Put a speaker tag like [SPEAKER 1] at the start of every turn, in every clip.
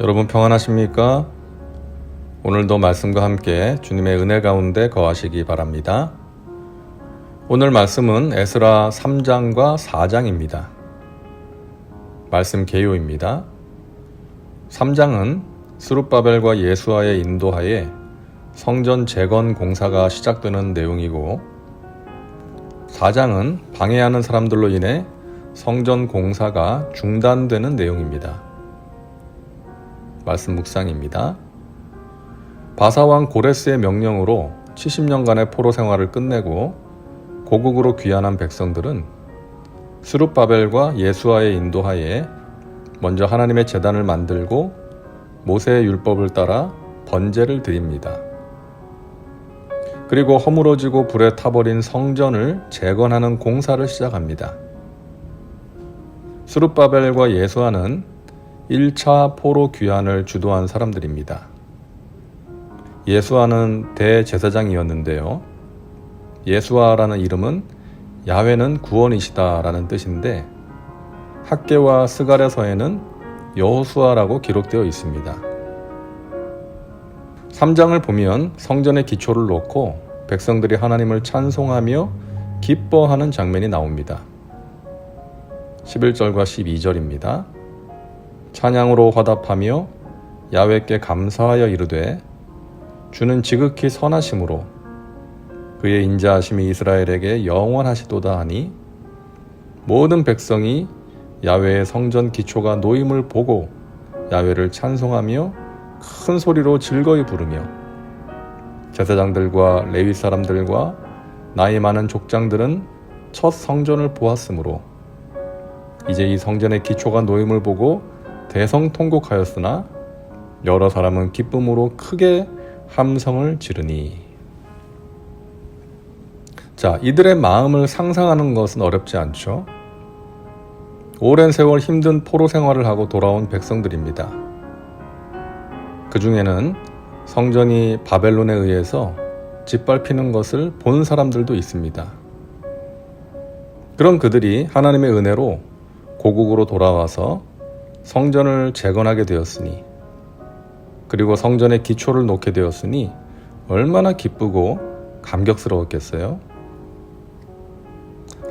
[SPEAKER 1] 여러분 평안하십니까? 오늘도 말씀과 함께 주님의 은혜 가운데 거하시기 바랍니다. 오늘 말씀은 에스라 3장과 4장입니다. 말씀 개요입니다. 3장은 스룹바벨과 예수와의 인도하에 성전 재건 공사가 시작되는 내용이고 4장은 방해하는 사람들로 인해 성전 공사가 중단되는 내용입니다. 말씀 묵상입니다. 바사왕 고레스의 명령으로 70년간의 포로 생활을 끝내고 고국으로 귀환한 백성들은 스룹바벨과 예수와의 인도하에 먼저 하나님의 재단을 만들고 모세의 율법을 따라 번제를 드립니다. 그리고 허물어지고 불에 타버린 성전을 재건하는 공사를 시작합니다. 스룹바벨과 예수와는 1차 포로 귀환을 주도한 사람들입니다. 예수아는 대제사장이었는데요. 예수아라는 이름은 야훼는 구원이시다라는 뜻인데 학계와 스가랴서에는 여호수아라고 기록되어 있습니다. 3장을 보면 성전의 기초를 놓고 백성들이 하나님을 찬송하며 기뻐하는 장면이 나옵니다. 11절과 12절입니다. 찬양으로 화답하며 야외께 감사하여 이르되 주는 지극히 선하심으로 그의 인자하심이 이스라엘에게 영원하시도다 하니 모든 백성이 야외의 성전 기초가 놓임을 보고 야외를 찬송하며 큰 소리로 즐거이 부르며 제사장들과 레위 사람들과 나이 많은 족장들은 첫 성전을 보았으므로 이제 이 성전의 기초가 놓임을 보고 대성통곡하였으나 여러 사람은 기쁨으로 크게 함성을 지르니. 자 이들의 마음을 상상하는 것은 어렵지 않죠. 오랜 세월 힘든 포로 생활을 하고 돌아온 백성들입니다 그 중에는 성전이 바벨론에 의해서 짓밟히는 것을 본 사람들도 있습니다 그런 그들이 하나님의 은혜로 고국으로 돌아와서 성전을 재건하게 되었으니 그리고 성전의 기초를 놓게 되었으니 얼마나 기쁘고 감격스러웠겠어요?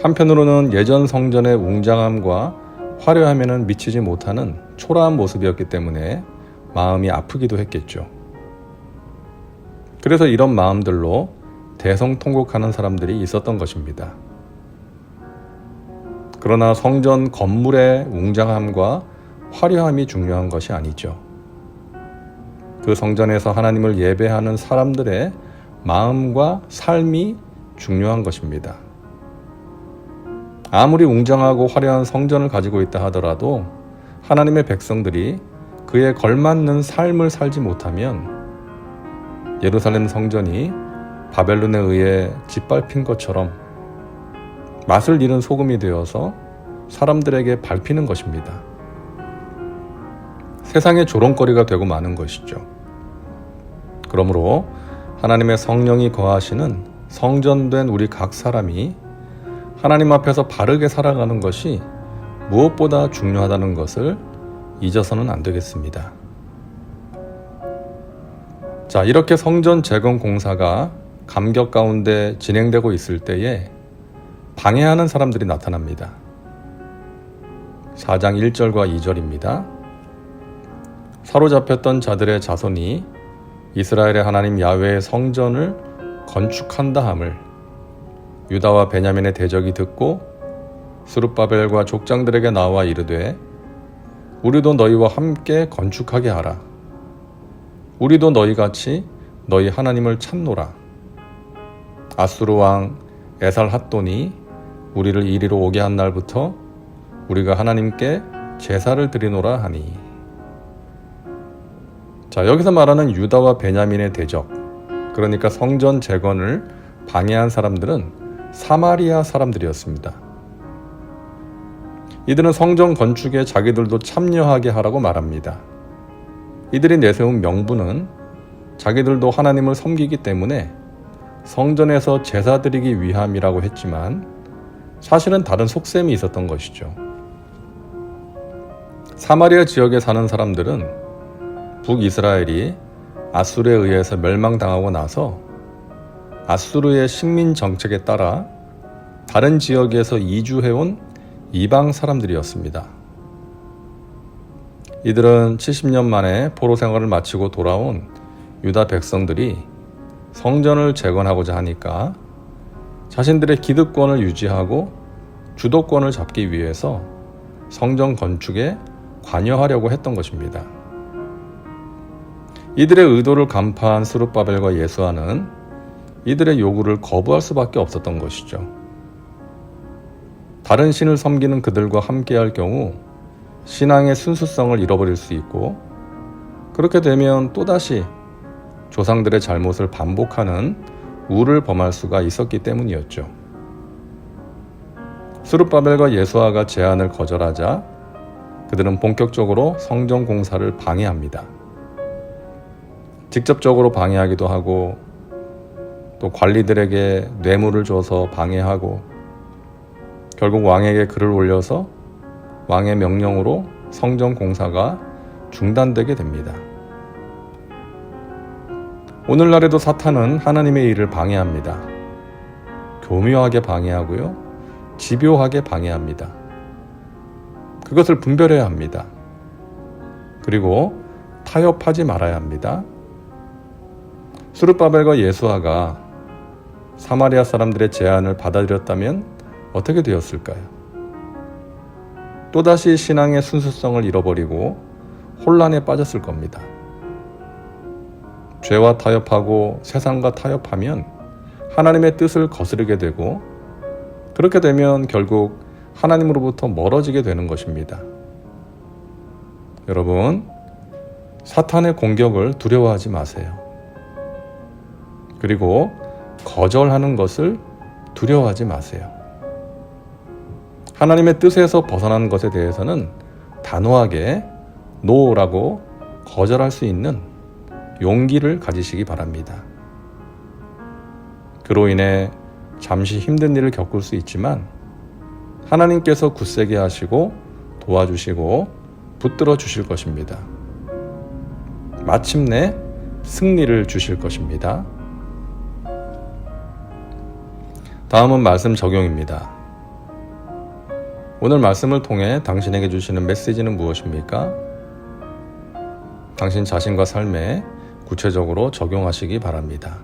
[SPEAKER 1] 한편으로는 예전 성전의 웅장함과 화려함에는 미치지 못하는 초라한 모습이었기 때문에 마음이 아프기도 했겠죠. 그래서 이런 마음들로 대성통곡하는 사람들이 있었던 것입니다. 그러나 성전 건물의 웅장함과 화려함이 중요한 것이 아니죠. 그 성전에서 하나님을 예배하는 사람들의 마음과 삶이 중요한 것입니다. 아무리 웅장하고 화려한 성전을 가지고 있다 하더라도 하나님의 백성들이 그에 걸맞는 삶을 살지 못하면 예루살렘 성전이 바벨론에 의해 짓밟힌 것처럼 맛을 잃은 소금이 되어서 사람들에게 밟히는 것입니다. 세상의 조롱거리가 되고 마는 것이죠. 그러므로 하나님의 성령이 거하시는 성전된 우리 각 사람이 하나님 앞에서 바르게 살아가는 것이 무엇보다 중요하다는 것을 잊어서는 안 되겠습니다. 자, 이렇게 성전 재건 공사가 감격 가운데 진행되고 있을 때에 방해하는 사람들이 나타납니다. 4장 1절과 2절입니다. 사로잡혔던 자들의 자손이 이스라엘의 하나님 야외의 성전을 건축한다 함을 유다와 베냐민의 대적이 듣고 수룹바벨과 족장들에게 나와 이르되 우리도 너희와 함께 건축하게 하라. 우리도 너희 같이 너희 하나님을 찾노라. 아수르 왕 에살 핫돈이 우리를 이리로 오게 한 날부터 우리가 하나님께 제사를 드리노라 하니. 자, 여기서 말하는 유다와 베냐민의 대적, 그러니까 성전 재건을 방해한 사람들은 사마리아 사람들이었습니다. 이들은 성전 건축에 자기들도 참여하게 하라고 말합니다. 이들이 내세운 명분은 자기들도 하나님을 섬기기 때문에 성전에서 제사 드리기 위함이라고 했지만 사실은 다른 속셈이 있었던 것이죠. 사마리아 지역에 사는 사람들은 북이스라엘이 아수르에 의해서 멸망당하고 나서 아수르의 식민 정책에 따라 다른 지역에서 이주해온 이방 사람들이었습니다. 이들은 70년 만에 포로 생활을 마치고 돌아온 유다 백성들이 성전을 재건하고자 하니까 자신들의 기득권을 유지하고 주도권을 잡기 위해서 성전 건축에 관여하려고 했던 것입니다. 이들의 의도를 간파한 스룹바벨과 예수아는 이들의 요구를 거부할 수밖에 없었던 것이죠. 다른 신을 섬기는 그들과 함께할 경우 신앙의 순수성을 잃어버릴 수 있고 그렇게 되면 또다시 조상들의 잘못을 반복하는 우를 범할 수가 있었기 때문이었죠. 수르바벨과 예수아가 제안을 거절하자 그들은 본격적으로 성전 공사를 방해합니다. 직접적으로 방해하기도 하고 또 관리들에게 뇌물을 줘서 방해하고 결국 왕에게 글을 올려서 왕의 명령으로 성전 공사가 중단되게 됩니다. 오늘날에도 사탄은 하나님의 일을 방해합니다. 교묘하게 방해하고요. 집요하게 방해합니다. 그것을 분별해야 합니다. 그리고 타협하지 말아야 합니다. 수르바벨과 예수아가 사마리아 사람들의 제안을 받아들였다면 어떻게 되었을까요? 또다시 신앙의 순수성을 잃어버리고 혼란에 빠졌을 겁니다. 죄와 타협하고 세상과 타협하면 하나님의 뜻을 거스르게 되고 그렇게 되면 결국 하나님으로부터 멀어지게 되는 것입니다. 여러분, 사탄의 공격을 두려워하지 마세요. 그리고 거절하는 것을 두려워하지 마세요. 하나님의 뜻에서 벗어난 것에 대해서는 단호하게 노라고 거절할 수 있는 용기를 가지시기 바랍니다. 그로 인해 잠시 힘든 일을 겪을 수 있지만 하나님께서 굳세게 하시고 도와주시고 붙들어 주실 것입니다. 마침내 승리를 주실 것입니다. 다음은 말씀 적용입니다. 오늘 말씀을 통해 당신에게 주시는 메시지는 무엇입니까? 당신 자신과 삶에 구체적으로 적용하시기 바랍니다.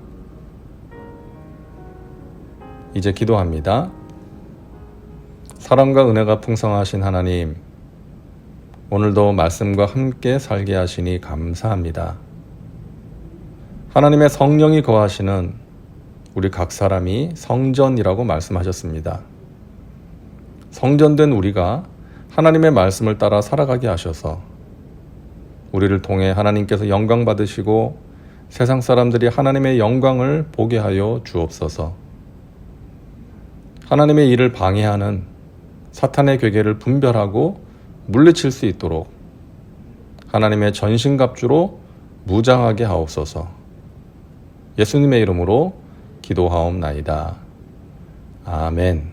[SPEAKER 1] 이제 기도합니다. 사랑과 은혜가 풍성하신 하나님, 오늘도 말씀과 함께 살게 하시니 감사합니다. 하나님의 성령이 거하시는 우리 각 사람이 성전이라고 말씀하셨습니다. 성전된 우리가 하나님의 말씀을 따라 살아가게 하셔서 우리를 통해 하나님께서 영광 받으시고 세상 사람들이 하나님의 영광을 보게 하여 주옵소서. 하나님의 일을 방해하는 사탄의 괴계를 분별하고 물리칠 수 있도록 하나님의 전신갑주로 무장하게 하옵소서. 예수님의 이름으로 기도하옵나이다. 아멘.